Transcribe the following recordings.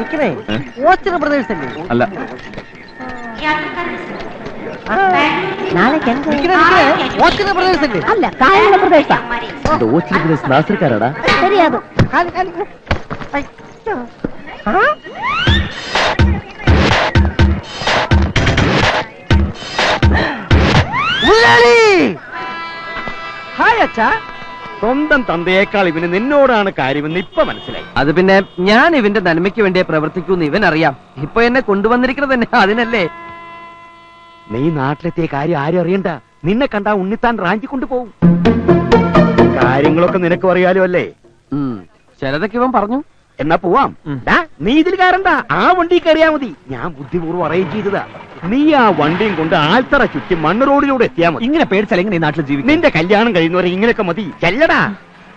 നിക്കണേ. ഓച്ചറ ബ്രദേഴ്സ് അല്ലേ. അല്ല അല്ല കായല പ്രദേശ നാസർക്കാരാടാ? ശരിയാതും ഹായ് അച്ഛാ. സ്വന്തം തന്തയേക്കാൾ ഇവന് നിന്നോടാണ് കാര്യമെന്ന് ഇപ്പൊ മനസ്സിലായി. അത് പിന്നെ ഞാൻ ഇവന്റെ നന്മയ്ക്ക് വേണ്ടിയേ പ്രവർത്തിക്കൂന്ന് ഇവൻ അറിയാം. ഇപ്പൊ എന്നെ കൊണ്ടുവന്നിരിക്കുന്നത് തന്നെ അതിനല്ലേ? നീ നാട്ടിലെത്തിയ കാര്യം ആരും അറിയണ്ട. നിന്നെ കണ്ടാ ഉണ്ണിത്താൻ റാഞ്ചി കൊണ്ടുപോകും. കാര്യങ്ങളൊക്കെ നിനക്ക് അറിയാലോ അല്ലേ. ചിലതൊക്കെ ഇവൻ പറഞ്ഞു. എന്നാ പോവാം. നീ ഇതിൽ കയറണ്ട ആ വണ്ടി കയറിയാ മതി. ഞാൻ ബുദ്ധിപൂർവം അറേഞ്ച് ചെയ്തതാ. നീ ആ വണ്ടിയും കൊണ്ട് ആൽത്തറ ചുറ്റി മണ്ണ് റോഡിലൂടെ എത്തിയാ മതി. ഇങ്ങനെ പേടിച്ചാൽ എങ്ങനെ നാട്ടിൽ ജീവിക്കും? നിന്റെ കല്യാണം കഴിയുന്നവരെ ഇങ്ങനെയൊക്കെ മതി. ചെല്ലടാ.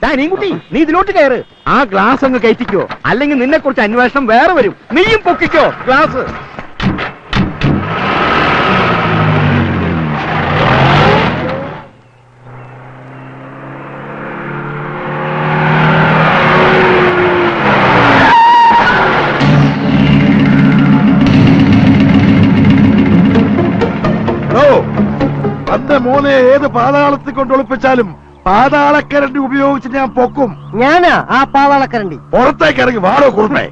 ദാ നീൻകുട്ടി നീ ഇതിലോട്ട് കയറ്. ആ ഗ്ലാസ് അങ്ങ് കയറ്റിക്കോ. അല്ലെങ്കിൽ നിന്നെ കുറിച്ച് അന്വേഷണം വേറെ വരും. നീയും പൊക്കിക്കോ. ഗ്ലാസ്. മോനെ ഏത് പാതാളത്തിൽ കൊണ്ടൊളിപ്പിച്ചാലും പാതാളക്കരണ്ടി ഉപയോഗിച്ച് ഞാൻ പൊക്കും. ഞാനാ? ആ പാതാളക്കരണ്ടി. പുറത്തേക്ക് ഇറങ്ങി വാടോ കുറുമേ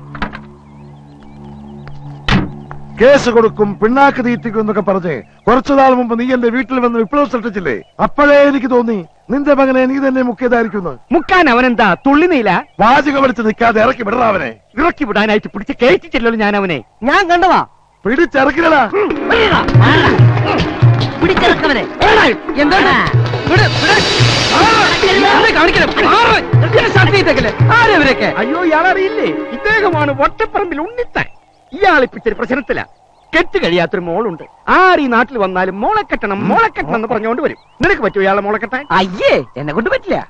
കേസ് കൊടുക്കും പിണ്ണാക്ക് തീറ്റിക്കും എന്നൊക്കെ പറഞ്ഞ് കുറച്ചു നാൾ മുമ്പ് നീ എന്റെ വീട്ടിൽ വന്ന് വിപ്ലവം സൃഷ്ടിച്ചില്ലേ? അപ്പോഴേ എനിക്ക് തോന്നി നിന്റെ മകനെ നീ തന്നെ മുക്കിയതായിരിക്കുന്നു മുക്കാൻ അവനെന്താ? തുള്ളി നീല? വാചകം വലിച്ച് നിൽക്കാതെ ഇറക്കി വിടറാവനെ ഇറക്കി വിടാനായിട്ട് പിടിച്ച് കേറ്റിച്ചില്ലല്ലോ ഞാൻ അവനെ ഞാൻ കണ്ടതാ. പിടിച്ചിറക്കില്ലടാ. പിടിച്ചിറക്കവനെ. എന്താണ് അയ്യോ ഇയാളറിയില്ലേ? ഇദ്ദേഹമാണ് വട്ടപ്പറമ്പിൽ ഉണ്ണിത്താൻ. ഇയാളിപ്പിച്ചൊരു പ്രശ്നത്തില. കെട്ട് കഴിയാത്തൊരു മോളുണ്ട്. ആര് ഈ നാട്ടിൽ വന്നാലും മോളെ കെട്ടണം മോളെ കെട്ടണം എന്ന് പറഞ്ഞുകൊണ്ട് വരും. നിനക്ക് പറ്റുമോ ഇയാളെ മോളെ കെട്ടാൻ? അയ്യേ എന്നെ കൊണ്ട് പറ്റില്ല.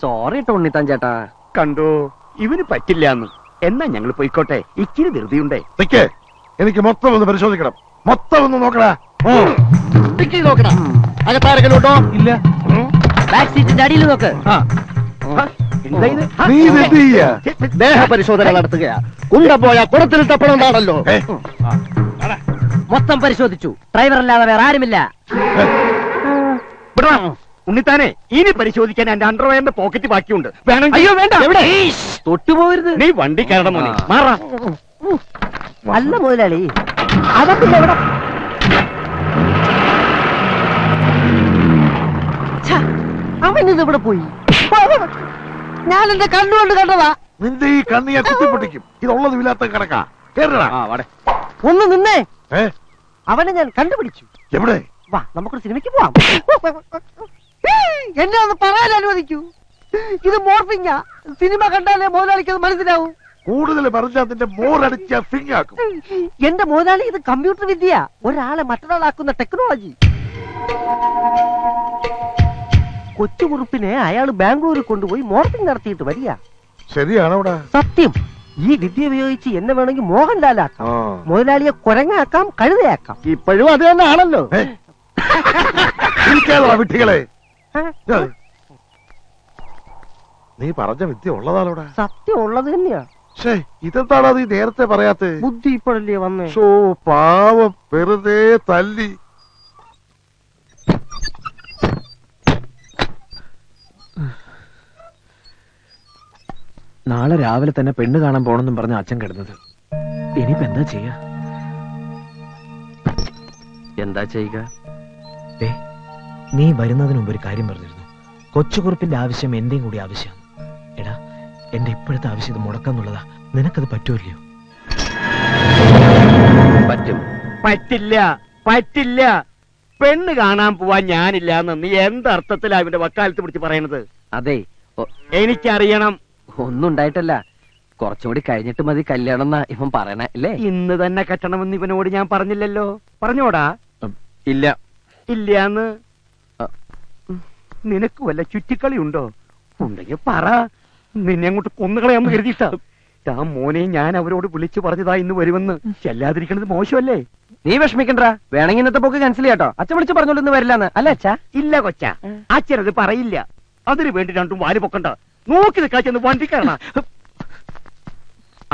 സോറി കേട്ടോ ഉണ്ണിത്താൻ ചേട്ടാ. കണ്ടോ ഇവന് പറ്റില്ല എന്ന്. എന്നാ ഞങ്ങൾ പോയിക്കോട്ടെ? ഇച്ചിരി ധൃതിയുണ്ടേ. നിക്കേ. എനിക്ക് മൊത്തം ഒന്ന് പരിശോധിക്കണം. മൊത്തം ഒന്ന് നോക്കടാ. ടിക്കി നോക്കടാ. അകത്താരെങ്കിലും ഉണ്ടോ ഇല്ല ബാക്ക് സീറ്റിന്റെ അടിയിൽ നോക്ക്? നീ ഇത് എന്ത് ചെയ്യാ? ദേഹ പരിശോധന നടത്തുകയാ. കുണ്ട പോയ കുടത്തിൽ തപ്പണുണ്ടാണല്ലോ? മൊത്തം പരിശോധിച്ചു. ഡ്രൈവർ അല്ലാതെ വേറെ ആരുമില്ല. ഉണ്ണിത്താനെ ഇനി പരിശോധിക്കാൻ എന്റെ അണ്ടർവെയറിന്റെ പോക്കറ്റ് ബാക്കിയുണ്ട്. വേണം അയ്യോ വേണ്ട. എവിടെ? തൊട്ടുപോകരുത്. നീ വണ്ടി കയറണം മാറാ. അല്ല മുതലാളി. അതൊക്കെ എവിടെ ഇത് ഇവിടെ പോയി. ഞാൻ എന്റെ കണ്ണുകൊണ്ട് കണ്ടതാ. നിന്റെ ഈ കണ്ണിയെ കുത്തിപ്പൊട്ടിക്കും. ഇതുള്ളതും ഇല്ലാത്ത കണക്കാ. കേറടാ. ആ വാടെ. ഒന്ന് നിന്നേ. അവനെ ഞാൻ കണ്ടുപിടിച്ചു. എവിടെ? വാ നമുക്കൊരു സിനിമയ്ക്ക് പോവാം. എന്നെ ഒന്ന് പറയാൻ അനുവദിക്കൂ. ഇത് മോർഫിങ്ങാ. സിനിമ കണ്ടാലേ മുതലാളിക്ക് അത് മനസ്സിലാവൂ. കൂടുതൽ പറഞ്ഞാൽ നിന്റെ മോറടിച്ച ഫിങ്ങാക്കും എന്റെ മോനാണ് ഇത് കമ്പ്യൂട്ടർ വിദ്യ ഒരാളെ മറ്റൊരാളാക്കുന്ന ടെക്നോളജി കൊച്ചുകുറുപ്പിനെ അയാൾ ബാംഗ്ലൂരിൽ കൊണ്ടുപോയി മോർഫിംഗ് നടത്തിയിട്ട് വരിക. ശരിയാണോടാ? സത്യം. ഈ വിദ്യ ഉപയോഗിച്ച് എന്നെ വേണമെങ്കിൽ മോഹൻലാലാക്കാം. മുതലാളിയെ കുരങ്ങാക്കാം കഴുതയാക്കാം. ഇപ്പോഴും അത് തന്നെ ആണല്ലോ. വിട്ടികളെ നീ പറഞ്ഞ വിദ്യ ഉള്ളതാണോടാ സത്യം ഉള്ളത് തന്നെയാ. ഷേ ഇതെന്താടാ നീ നേരത്തെ പറയാത്ത? ബുദ്ധി ഇപ്പോഴല്ലേ വന്നേ. ഷോ പാവം വെറുതെ തല്ലി. നാളെ രാവിലെ തന്നെ പെണ്ണ് കാണാൻ പോണെന്നും പറഞ്ഞ അച്ഛൻ കിടന്നത്. ഇനിയിപ്പോ എന്താ ചെയ്യാ? എന്താ ചെയ്യുക? ഏ നീ വരുന്നതിന് മുമ്പ് ഒരു കാര്യം പറഞ്ഞിരുന്നു. കൊച്ചുകുറുപ്പിന്റെ ആവശ്യം എന്റെയും കൂടി ആവശ്യമാണ്. എടാ എന്റെ ഇപ്പോഴത്തെ ആവശ്യം ഇത് മുടക്കാന്നുള്ളതാ. നിനക്കത് പറ്റൂല്ലയോ? പറ്റും. പറ്റില്ല പറ്റില്ല. പെണ്ണ് കാണാൻ പോവാൻ ഞാനില്ല എന്ന് നീ എന്തർത്ഥത്തിലാ ഇവന്റെ വക്കാലത്ത് പിടിച്ച് പറയണത്? അതെ എനിക്കറിയണം. ഒന്നും ഉണ്ടായിട്ടല്ല കുറച്ചുകൂടി കഴിഞ്ഞിട്ട് മതി കല്യാണം എന്നാ ഇവൻ പറയണ അല്ലേ? ഇന്ന് തന്നെ കെട്ടണമെന്ന് ഇവനോട് ഞാൻ പറഞ്ഞില്ലല്ലോ. പറഞ്ഞോടാ. ഇല്ല. ഇല്ലാന്ന്? അ. നിനക്ക് വല്ല ചുറ്റിക്കളി ഉണ്ടോ? ഉണ്ടെങ്കിൽ പറ. നിന്നെ അങ്ങോട്ട് കൊന്നുകളയാന്ന് കരുതിയിട്ടാ. ഞാൻ മോനെ ഞാൻ അവരോട് വിളിച്ചു പറഞ്ഞതാ ഇന്ന് വരുമെന്ന്. ചെല്ലാതിരിക്കണത് മോശമല്ലേ? നീ വിഷമിക്കണ്ട. വേണമെങ്കിൽ ഇന്നത്തെ പോക്ക് ക്യാൻസൽ ചെയ്യാട്ടോ. അച്ഛൻ വിളിച്ചു പറഞ്ഞോളൂ ഇന്ന് വരില്ലാന്ന്. അല്ല അച്ഛാ? ഇല്ല കൊച്ച. അച്ഛനത് പറയില്ല. അതിനു വേണ്ടി രണ്ടും വാരി പൊക്കണ്ട. നോക്കി നിൽക്കാ ചെന്ന് വണ്ടി കയറണ.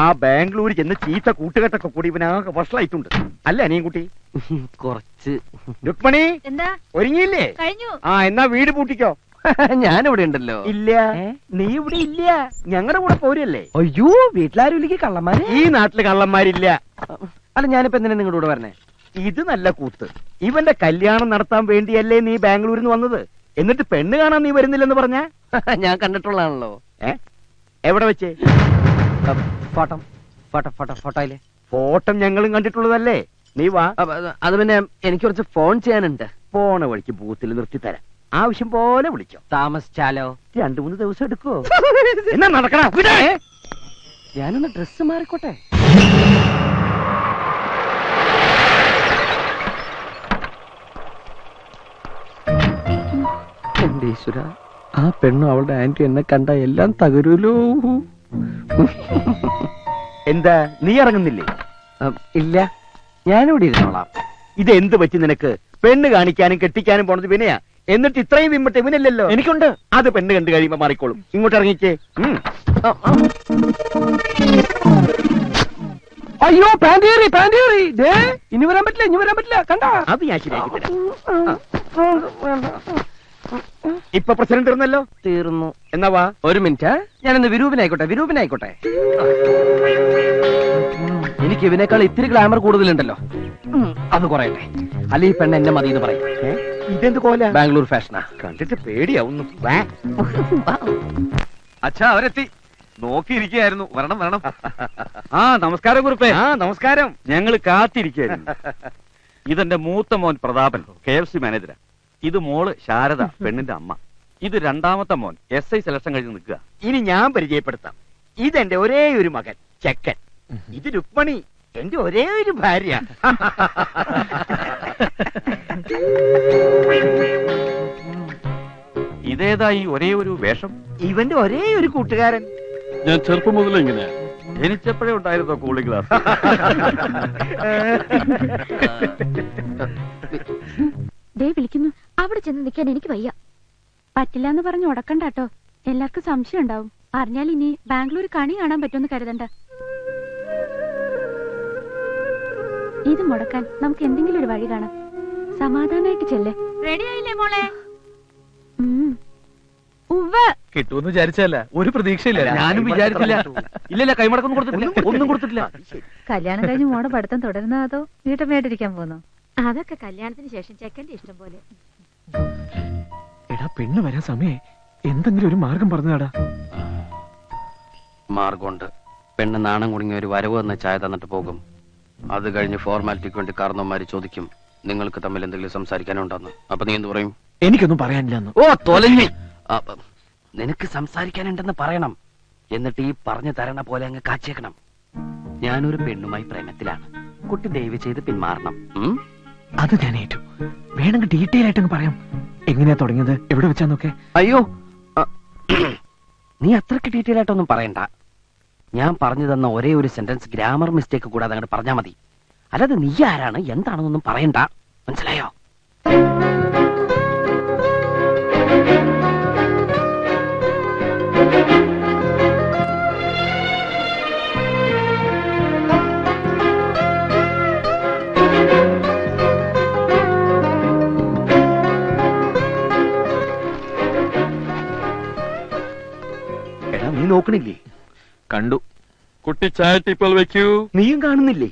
ആ ബാംഗ്ലൂർ ചെന്ന് ചീത്ത കൂട്ടുകെട്ടൊക്കെ കൂടി ഇവനാകെ വഷളായിട്ടുണ്ട്. അല്ല അനിയൻകുട്ടി? കുറച്ച്. രുക്മണി എന്താ? ഒരുങ്ങിയില്ലേ? കഴിഞ്ഞു. ആ എന്നാ വീട് പൂട്ടിക്കോ. ഞാനിവിടെ ഉണ്ടല്ലോ. ഇല്ല. നീ ഇവിടെ ഇല്ല. ഞങ്ങളുടെ കൂടെ പോരല്ലേ? അയ്യോ വീട്ടിലാരും ഇല്ലെങ്കിൽ കള്ളന്മാര്? ഈ നാട്ടിൽ കള്ളന്മാരില്ല. അല്ല ഞാനിപ്പോ എന്തിനാ നിങ്ങളുടെ കൂടെ വരണേ? ഇത് നല്ല കൂത്ത്. ഇവന്റെ കല്യാണം നടത്താൻ വേണ്ടിയല്ലേ നീ ബാംഗ്ലൂരിൽ നിന്ന് വന്നത്? എന്നിട്ട് പെണ്ണ് കാണാൻ നീ വരുന്നില്ലെന്ന് പറഞ്ഞ? ഞാൻ കണ്ടിട്ടുള്ളതാണല്ലോ. ഏ? എവിടെ വെച്ച്? ഫോട്ടോ ഫോട്ടോ ഫോട്ടോ ഫോട്ടോയിൽ. ഫോട്ടം ഞങ്ങളും കണ്ടിട്ടുള്ളതല്ലേ? നീ വാ. അത് പിന്നെ എനിക്ക് കുറച്ച് ഫോൺ ചെയ്യാനുണ്ട്. പോണ വഴിക്ക് ബൂത്തിൽ നിർത്തി തരാം ആവശ്യം പോലെ വിളിച്ചോ. താമസിച്ചാലോ? രണ്ടു മൂന്ന് ദിവസം എടുക്കോ എന്നാ നടക്കണ? ഞാനൊന്ന് ഡ്രസ്സ് മാറിക്കോട്ടെ. എന്റെ ഈശ്വര ആ പെണ്ണും അവളുടെ ആന്റി എന്നെ കണ്ട എല്ലാം തകരൂലോ. എന്താ നീ ഇറങ്ങുന്നില്ലേ? ഇല്ല. ഞാനിവിടെ ഇരുന്നോളാം. ഇത് എന്ത് പറ്റി നിനക്ക്? പെണ്ണ് കാണിക്കാനും കെട്ടിക്കാനും പോണത് വിനയാ? എന്നിട്ട് ഇത്രയും വിമ്മട്ട് ഇവനില്ലല്ലോ. എനിക്കുണ്ട്. അത് പെണ്ണ് കണ്ടു കഴിയുമ്പോ മാറിക്കോളും. ഇങ്ങോട്ട് ഇറങ്ങിക്കേ. അയ്യോ പാന്റേറി പാന്റേറി ദേ ഇനി വരാൻ പറ്റില്ല ഇനി വരാൻ പറ്റില്ല. കണ്ട? അത് ഞാൻ ശരിയാക്കി തരാം. ഇപ്പൊ പ്രസിഡന്റ് തീർന്നല്ലോ? തീർന്നു. എന്നാ വാ. ഒരു മിനിറ്റ് ഞാൻ ഞാനൊന്ന് വിരൂപനായിക്കോട്ടെ വിരൂപനായിക്കോട്ടെ. എനിക്ക് ഇവനേക്കാൾ ഇത്തിരി ഗ്ലാമർ കൂടുതലുണ്ടല്ലോ. അത് കുറയട്ടെ. അല്ലെ ഈ പെണ്ണ് എന്നെ മതി എന്ന് പറയും? ഇതെന്ത് കോല? ബാംഗ്ലൂർ ഫാഷനാ. കണ്ടിട്ട് പേടിയാവുന്നു. അച്ഛാ അവരെത്തി. നോക്കിയിരിക്കുകയായിരുന്നു. വരണം വരണം. ആ നമസ്കാരം കുറിപ്പേ. ആ നമസ്കാരം. ഞങ്ങൾ കാത്തിരിക്കുകയായിരുന്നു. ഇതെന്റെ മൂത്ത മോൻ പ്രതാപൻ കെ എഫ് സി മാനേജരാ. ഇത് മോൾ ശാരദ പെണ്ണിന്റെ അമ്മ. ഇത് രണ്ടാമത്തെ മോൻ എസ് ഐ സെലക്ഷൻ കഴിഞ്ഞ് നിൽക്കുക. ഇനി ഞാൻ പരിചയപ്പെടുത്താം. ഇതെന്റെ ഒരേ ഒരു മകൻ ചെക്കൻ. ഇത് രുക്മണി എന്റെ ഒരേ ഒരു ഭാര്യ. ഇതേതാ ഈ ഒരേ ഒരു വേഷം? ഇവന്റെ ഒരേ ഒരു കൂട്ടുകാരൻ. ഞാൻ ചെറുപ്പം മുതൽ ഇങ്ങനെ. ജനിച്ചപ്പോഴേ ഉണ്ടായിരുന്നോ കൂളിംഗ് ക്ലാസ് ദേ വിളിക്കുന്നു. അവിടെ ചെന്ന് നിൽക്കാൻ എനിക്ക് വയ്യ. പറ്റില്ല എന്ന് പറഞ്ഞ് ഉടക്കണ്ട കേട്ടോ. എല്ലാവർക്കും സംശയം ഉണ്ടാവും. അറിഞ്ഞാൽ ഇനി ബാംഗ്ലൂർ കണി കാണാൻ പറ്റുമെന്ന് കരുതണ്ട. ഇത് മുടക്കാൻ നമുക്ക് എന്തെങ്കിലും ഒരു വഴി കാണാം. സമാധാനായിട്ട് ചെല്ലേ. റെഡി ആയില്ലേ മോളെ? ഉവ്വ്. കിട്ടുമെന്ന് വിചാരിച്ചല്ല ഒരു പ്രതീക്ഷയില്ല. ഞാനും വിചാരിച്ചില്ല. ഇല്ലല്ല കൈമടക്കൊന്നും കൊടുത്തിട്ടില്ല. ഒന്നും കൊടുത്തിട്ടില്ല. കല്യാണം കഴിഞ്ഞ് മോടെ പഠിത്തം തുടരുന്നോ അതോ വീട്ടമ്മയായിട്ടിരിക്കാൻ പോകുന്നു അതൊക്കെ കല്യാണത്തിന് ശേഷം ചെക്കന്റെ ഇഷ്ടം പോലെ. എടാ പെണ്ണ് വരാൻ സമയേ എന്തെങ്കിലും ഒരു മാർഗം പറഞ്ഞാടാ മാർഗമുണ്ട്. പെണ്ണ് നാണം കുടുങ്ങിയ ഒരു വരവ് എന്ന ചായ തന്നിട്ട് പോകും. അത് കഴിഞ്ഞ് ഫോർമാലിറ്റിക്ക് വേണ്ടി കാരണവന്മാര് ചോദിക്കും. നിങ്ങൾക്ക് തമ്മിൽ എന്തെങ്കിലും സംസാരിക്കാനുണ്ടെന്ന്? അപ്പൊ നീ എന്ത് പറയും? എനിക്കൊന്നും പറയാനില്ലെന്ന്. ഓ തൊലഞ്ഞി. നിനക്ക് സംസാരിക്കാനുണ്ടെന്ന് പറയണം. എന്നിട്ട് ഈ പറഞ്ഞു തരണ പോലെ അങ്ങ് കാച്ചേക്കണം. ഞാനൊരു പെണ്ണുമായി പ്രേമത്തിലാണ്. കുട്ടി ദയവ് ചെയ്ത് പിന്മാറണം. അത് ഞാൻ ഏറ്റു. വേണമെങ്കിൽ ഡീറ്റെയിൽ ആയിട്ടൊന്ന് പറയാം. എങ്ങനെയാ തുടങ്ങിയത്? എവിടെ വെച്ചാന്നൊക്കെ? അയ്യോ നീ അത്രയ്ക്ക് ഡീറ്റെയിൽ ആയിട്ടൊന്നും പറയണ്ട. ഞാൻ പറഞ്ഞു തന്ന ഒരേ ഒരു സെന്റൻസ് ഗ്രാമർ മിസ്റ്റേക്ക് കൂടാതെ അങ്ങോട്ട് പറഞ്ഞാൽ മതി. അല്ലാതെ നീ ആരാണ്? എന്താണെന്നൊന്നും പറയണ്ട. മനസ്സിലായോ? എടാ നീ നോക്കണില്ലേ? കണ്ടു. കുട്ടി ചായ ടീപ്പോൾ വെക്കൂ. നീയും കാണുന്നില്ലേ?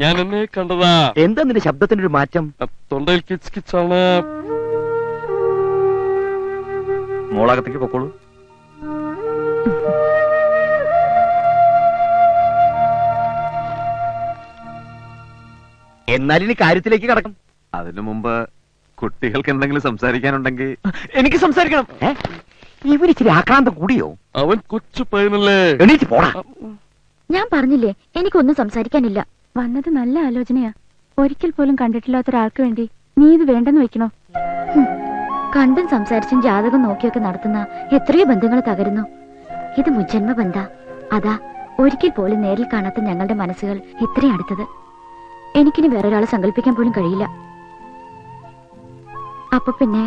ഞാൻ എന്നെ കണ്ടതാ. എന്താ നിന്റെ ശബ്ദത്തിന്റെ ഒരു മാറ്റം? തൊണ്ടയിൽ കിച്ച് കിച്ചാണ്. മോളാകത്തേക്ക് പൊക്കോളൂ. എന്നാൽ ഇനി കാര്യത്തിലേക്ക് കടക്കും. അതിനു മുമ്പ് കുട്ടികൾക്ക് എന്തെങ്കിലും സംസാരിക്കാനുണ്ടെങ്കിൽ എനിക്ക് സംസാരിക്കണം. ഇവരിച്ചിരി ആക്രാന്തം കൂടിയോ? അവൻ കൊച്ചു പയ്യനല്ലേ. എണീറ്റ് പോടാ. ഞാൻ പറഞ്ഞില്ലേ എനിക്കൊന്നും സംസാരിക്കാനില്ല. വന്നത് നല്ല ആലോചനയാ. ഒരിക്കൽ പോലും കണ്ടിട്ടില്ലാത്ത ഒരാൾക്ക് വേണ്ടി നീ ഇത് വേണ്ടെന്ന് വെക്കണോ. കണ്ടും സംസാരിച്ചും ജാതകം നോക്കിയൊക്കെ നടത്തുന്ന എത്രയോ ബന്ധങ്ങൾ തകരുന്നു. ഇത് മുജന്മ ബന്ധ. അതാ ഒരിക്കൽ പോലും നേരിൽ കാണാത്ത ഞങ്ങളുടെ മനസ്സുകൾ ഇത്രയും അടുത്തത്. എനിക്കിനി വേറൊരാളെ സങ്കല്പിക്കാൻ പോലും കഴിയില്ല. അപ്പൊ പിന്നെ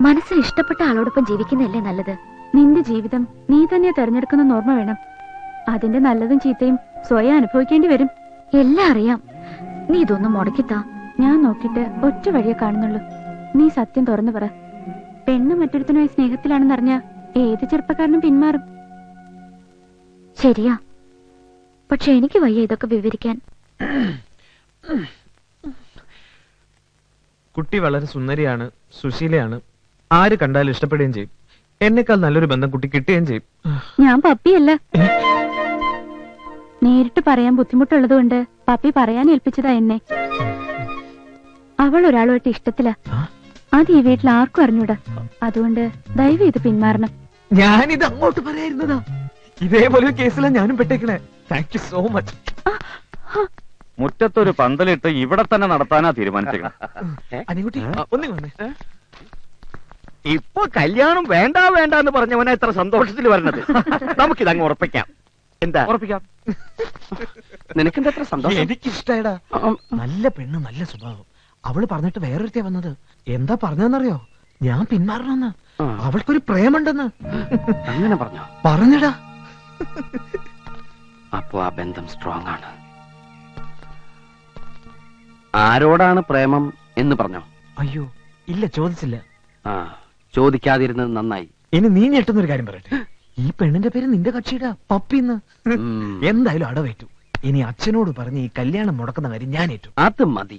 മനസ്സിൽ ഇഷ്ടപ്പെട്ട ആളോടൊപ്പം ജീവിക്കുന്നതല്ലേ നല്ലത്? നിന്റെ ജീവിതം നീ തന്നെ തെരഞ്ഞെടുക്കുന്ന ഓർമ്മ വേണം. അതിന്റെ നല്ലതും ചീത്തയും സ്വയം അനുഭവിക്കേണ്ടി വരും. എല്ലാം അറിയാം. നീ ഇതൊന്നും മുടക്കിത്താ. ഞാൻ നോക്കിയിട്ട് ഒറ്റ വഴിയെ കാണുന്നുള്ളൂ. നീ സത്യം തുറന്നു പറ. പെണ്ണ് മറ്റൊരുത്തനുമായി സ്നേഹത്തിലാണെന്നറിഞ്ഞ ഏത് ചെറുപ്പക്കാരനും പിന്മാറും. ശരിയാ. പക്ഷെ എനിക്ക് വയ്യ ഇതൊക്കെ വിവരിക്കാൻ. കുട്ടി വളരെ സുന്ദരിയാണ് സുശീലയാണ്. ആര് കണ്ടാലും ഇഷ്ടപ്പെടുകയും ചെയ്യും. എന്നെക്കാൾ നല്ലൊരു ബന്ധം കുട്ടി കിട്ടുകയും ചെയ്യും. ഞാൻ പപ്പിയല്ല. നേരിട്ട് പറയാൻ ബുദ്ധിമുട്ടുള്ളത് കൊണ്ട് പപ്പി പറയാൻ ഏൽപ്പിച്ചതാ എന്നെ. അവൾ ഒരാളുമായിട്ട് ഇഷ്ടത്തില. അത് ഈ വീട്ടിൽ ആർക്കും അറിഞ്ഞൂടാ. അതുകൊണ്ട് ദയവ് ഇത് പിന്മാറണം. ഞാനിത് അങ്ങോട്ട് പറയായിരുന്നതാ. ഇതേപോലെ കേസിലാണ് ഞാനും പെട്ടേക്കണേ. താങ്ക് യു സോ മച്ച് മുറ്റത്തൊരു പന്തലിട്ട് ഇവിടെ തന്നെ നടത്താനാ തീരുമാനിച്ചേക്കണം. ഇപ്പൊ കല്യാണം വേണ്ട വേണ്ട എന്ന് പറഞ്ഞവനാ ഇത്ര സന്തോഷത്തിൽ വരണത്. നമുക്കിതങ്ങ് ഉറപ്പിക്കാം. എന്താ? ഉറപ്പിക്കാം. നിനക്കെന്താ എത്ര സന്തോഷം. നല്ല പെണ്ണ് നല്ല സ്വഭാവം. അവൾ പറഞ്ഞിട്ട് വേറൊരുത്തേ വന്നത്. എന്താ പറഞ്ഞെന്നറിയോ ഞാൻ പിന്മാറണമെന്ന്. ആ. അവൾക്കൊരു പ്രേമുണ്ടെന്ന്. അങ്ങനെ പറഞ്ഞോ? പറഞ്ഞടാ. അപ്പോ ആ ബന്ധം സ്ട്രോങ് ആണ്. ആരോടാണ് പ്രേമം എന്ന് പറഞ്ഞോ? അയ്യോ ഇല്ല ചോദിച്ചില്ല. ആ ചോദിക്കാതിരുന്നത് നന്നായി. ഇനി നീ ഞെട്ടുന്നൊരു കാര്യം പറയട്ടെ. ഈ പെണ്ണിന്റെ പേര് നിന്റെ കക്ഷിയുടെ പപ്പിന്ന്. എന്തായാലും അടവേറ്റു. ഇനി അച്ഛനോട് പറഞ്ഞ് ഈ കല്യാണം മുടക്കുന്ന കാര്യം ഞാൻ ഏറ്റു. അത് മതി.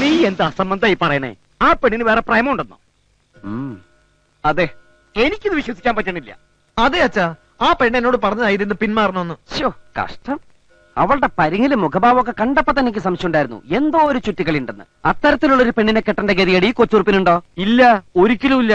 നീ എന്താ ഈ പറയണേ? ആ പെണ്ണിന് വേറെ പ്രേമുണ്ടെന്നോ. അതെ എനിക്കിത് വിശ്വസിക്കാൻ പറ്റണില്ല. അതെ അച്ഛാ. ആ പെണ്ണ് എന്നോട് പറഞ്ഞതായിരുന്നു പിന്മാറണമെന്ന്. കഷ്ടം. അവളുടെ പരിങ്ങിലെ മുഖഭാവമൊക്കെ കണ്ടപ്പോ തന്നെ എനിക്ക് സംശയം ഉണ്ടായിരുന്നു. എന്തോ ഒരു ചുറ്റിക്കളി ഉണ്ടെന്ന് അത്തരത്തിലുള്ള ഒരു പെണ്ണിനെ കെട്ടേണ്ട ഗതിയടി ഈ കൊച്ചുറുപ്പിനുണ്ടോ? ഇല്ല ഒരിക്കലും ഇല്ല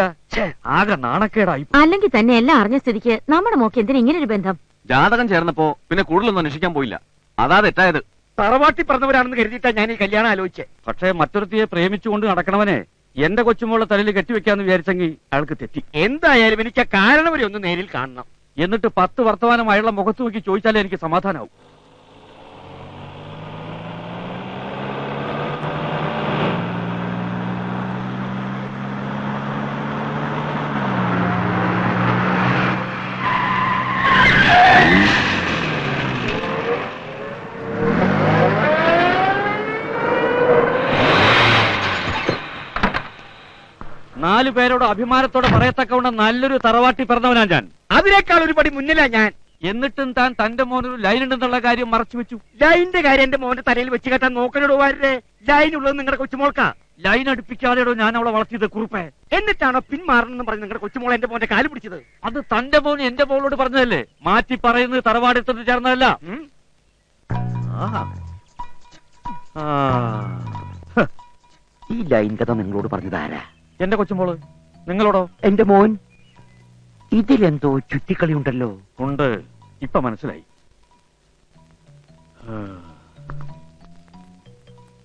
ആകെ നാണക്കേടായി അല്ലെങ്കിൽ തന്നെ എല്ലാം അറിഞ്ഞ സ്ഥിതിക്ക് നമ്മുടെ മോക്ക് എന്തിനാ ഇങ്ങനെ ഒരു ബന്ധം? ജാതകം ചേർന്നപ്പോ പിന്നെ കൂടുതലൊന്നും അന്വേഷിക്കാൻ പോയില്ല. അതാ തെറ്റായത്. തറവാട്ടി പറഞ്ഞവരാണെന്ന് കരുതിയിട്ടാ ഞാൻ ഈ കല്യാണം ആലോചിച്ചേ. പക്ഷേ മറ്റൊരുത്തിയെ പ്രേമിച്ചുകൊണ്ട് നടക്കണവനെ എന്റെ കൊച്ചുമോളെ തലയിൽ കെട്ടിവെക്കാന്ന് വിചാരിച്ചെങ്കിൽ അയാൾക്ക് തെറ്റി. എന്തായാലും എനിക്ക് ആ കാരണം വരെ ഒന്ന് നേരിൽ കാണണം. എന്നിട്ട് പത്ത് വർത്തമാനം അയാളുടെ മുഖത്ത് നോക്കി ചോദിച്ചാലേ എനിക്ക് സമാധാനാവും. നാലു പേരോട് അഭിമാനത്തോടെ പറയത്തക്കവണ്ണം നല്ലൊരു തറവാട്ടി പിറന്നവനാ ഞാൻ. അതിനേക്കാൾ ഒരുപടി മുന്നിലാ ഞാൻ. എന്നിട്ടും താൻ തന്റെ മോനൊരു ലൈൻ ഉണ്ടെന്നുള്ള കാര്യം മറച്ചു വെച്ചു. ലൈനിന്റെ കാര്യം എന്റെ മോന്റെ തലയിൽ വെച്ച് കെട്ടാൻ നോക്കനോട് ലൈൻ ഉള്ളത് നിങ്ങളുടെ കൊച്ചുമോൾക്കാ. ലൈൻ അടുപ്പിക്കാതെയോ ഞാൻ അവളെ വളർത്തിയത് കുറുപ്പേ. എന്നിട്ടാണോ പിന്മാറണമെന്ന് പറഞ്ഞ് നിങ്ങളുടെ കൊച്ചുമോൾ എന്റെ മോന്റെ കാൽ പിടിച്ചത്? അത് തന്റെ മോൻ എന്റെ മോളോട് പറഞ്ഞതല്ലേ? മാറ്റി പറയുന്നത് തറവാടെടുത്തിട്ട് ചേർന്നതല്ല. ഉം? ആഹാ. ആ. ഈ ലൈൻ കഥ നിങ്ങളോട് പറഞ്ഞതാരാ? എന്റെ കൊച്ചുമോൾ നിങ്ങളോടോ? എന്റെ മോൻ ഇതിലെന്തോ ചുറ്റിക്കളി ഉണ്ടല്ലോ ഉണ്ട്. ഇപ്പൊ മനസ്സിലായി.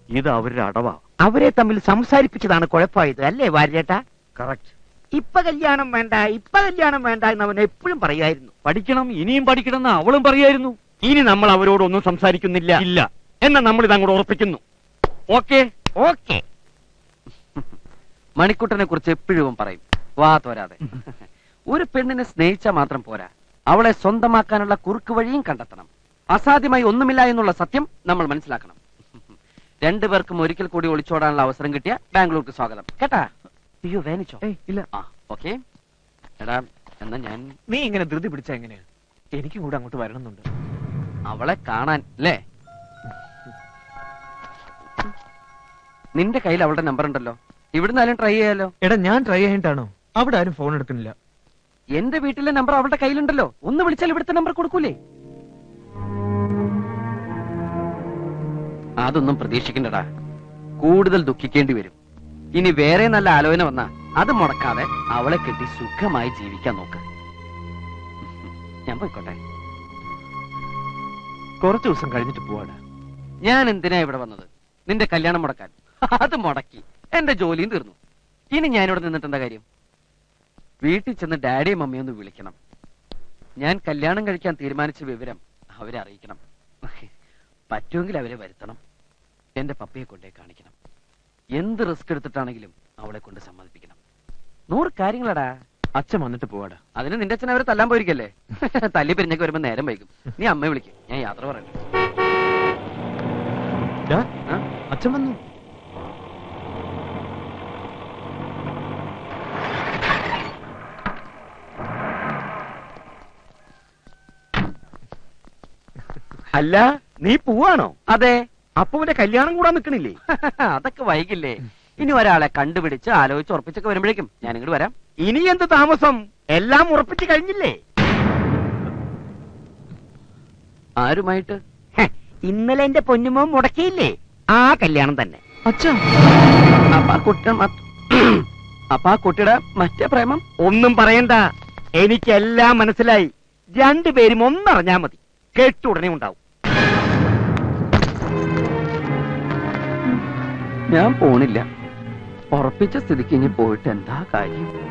ഇത് അവരുടെ അടവാ. അവരെ തമ്മിൽ സംസാരിപ്പിച്ചതാണ് കുഴപ്പമായത് അല്ലേ വാര്യേട്ടാ കറക്റ്റ് ഇപ്പൊ കല്യാണം വേണ്ട ഇപ്പൊ കല്യാണം വേണ്ട എന്ന് അവൻ എപ്പോഴും പറയായിരുന്നു. പഠിക്കണം ഇനിയും പഠിക്കണം എന്ന് അവളും പറയായിരുന്നു. ഇനി നമ്മൾ അവരോടൊന്നും സംസാരിക്കുന്നില്ല. ഇല്ല. എന്ന നമ്മൾ അങ്ങോട്ട് ഉറപ്പിക്കുന്നു. ഓക്കെ. ഓക്കെ. മണിക്കുട്ടനെ കുറിച്ച് എപ്പോഴും പറയും. വാ തോരാതെ. ഒരു പെണ്ണിനെ സ്നേഹിച്ചാൽ മാത്രം പോരാ. അവളെ സ്വന്തമാക്കാനുള്ള കുറുക്ക് വഴിയും കണ്ടെത്തണം. അസാധ്യമായി ഒന്നുമില്ല എന്നുള്ള സത്യം നമ്മൾ മനസ്സിലാക്കണം. രണ്ടുപേർക്കും ഒരിക്കൽ കൂടി ഒളിച്ചോടാനുള്ള അവസരം കിട്ടിയ ബാംഗ്ലൂർക്ക് സ്വാഗതം. കേട്ടാ? അയ്യോ വേനിച്ചോ? ഇല്ല. ആ ഓക്കെ. എടാ എന്നാ ഞാൻ നീ ഇങ്ങനെ ധൃതി പിടിച്ച എങ്ങനെയാ എനിക്കും കൂടെ അങ്ങോട്ട് വരണമെന്നുണ്ട്. അവളെ കാണാൻ അല്ലേ നിന്റെ കയ്യിൽ അവളുടെ നമ്പർ ഉണ്ടല്ലോ. ഇവിടുന്ന് ട്രൈ ചെയ്യാലോ? എടാ ഞാൻ ട്രൈ ചെയ്യണ്ടാണോ അവിടെ ആരും ഫോൺ എടുക്കുന്നില്ല. എന്റെ വീട്ടിലെ നമ്പർ അവളുടെ കയ്യിലുണ്ടല്ലോ. ഒന്ന് വിളിച്ചാൽ ഇവിടുത്തെ നമ്പർ കൊടുക്കൂലേ? അതൊന്നും പ്രതീക്ഷിക്കണ്ടടാ. കൂടുതൽ ദുഃഖിക്കേണ്ടി വരും. ഇനി വേറെ നല്ല ആലോചന വന്നാ അത് മുടക്കാതെ അവളെ കെട്ടി സുഖമായി ജീവിക്കാൻ നോക്ക്. ഞാൻ പോയിക്കോട്ടെ. കുറച്ചു ദിവസം കഴിഞ്ഞിട്ട് പോവാണ് ഞാൻ എന്തിനാ ഇവിടെ വന്നത്? നിന്റെ കല്യാണം മുടക്കാൻ. അത് മുടക്കി. എന്റെ ജോലിയും തീർന്നു. ഇനി ഞാനിവിടെ നിന്നിട്ട് എന്താ കാര്യം? വീട്ടിൽ ചെന്ന് ഡാഡിയും മമ്മിയും ഒന്ന് വിളിക്കണം. ഞാൻ കല്യാണം കഴിക്കാൻ തീരുമാനിച്ച വിവരം അവരെ അറിയിക്കണം. പറ്റുമെങ്കിൽ അവരെ വരുത്തണം. എന്റെ പപ്പയെ കൊണ്ടേ കാണിക്കണം. എന്ത് റിസ്ക് എടുത്തിട്ടാണെങ്കിലും അവളെ കൊണ്ട് സമ്മതിപ്പിക്കണം. നൂറ് കാര്യങ്ങളടാ. അച്ഛൻ വന്നിട്ട് പോവാടാ. അതിന് നിന്റെ അച്ഛൻ അവരെ തല്ലാൻ പോയിരിക്കല്ലേ? തല്ലി പിരിഞ്ഞൊക്കെ വരുമ്പോ നേരം വൈകും. നീ അമ്മയെ വിളിക്കും. ഞാൻ യാത്ര പറയട്ടെ. ഡാ, അച്ഛൻ വന്നു. അല്ല നീ പോവാണോ? അതെ. അപ്പുവിന്റെ കല്യാണം കൂടാൻ നിക്കണില്ലേ? അതൊക്കെ വൈകില്ലേ. ഇനി ഒരാളെ കണ്ടുപിടിച്ച് ആലോചിച്ച് ഉറപ്പിച്ചൊക്കെ വരുമ്പോഴേക്കും ഞാൻ ഇങ്ങോട്ട് വരാം. ഇനി എന്ത് താമസം? എല്ലാം ഉറപ്പിച്ചു കഴിഞ്ഞില്ലേ? ആരുമായിട്ട്? ഇന്നലെ എന്റെ പൊന്നുമോ മുടക്കിയില്ലേ? ആ കല്യാണം തന്നെ. അച്ഛാ. അപ്പൊ ആ കുട്ടി മ- അപ്പൊ ആ കുട്ടിയുടെ മറ്റേ പ്രേമം? ഒന്നും പറയണ്ട. എനിക്കെല്ലാം മനസ്സിലായി. രണ്ടുപേരും ഒന്നറിഞ്ഞാ മതി. കേട്ടുടനെ ഉണ്ടാവും. ഞാൻ പോണില്ല. ഉറപ്പിച്ച സ്ഥിതിക്ക് ഇനി പോയിട്ട് എന്താ കാര്യം?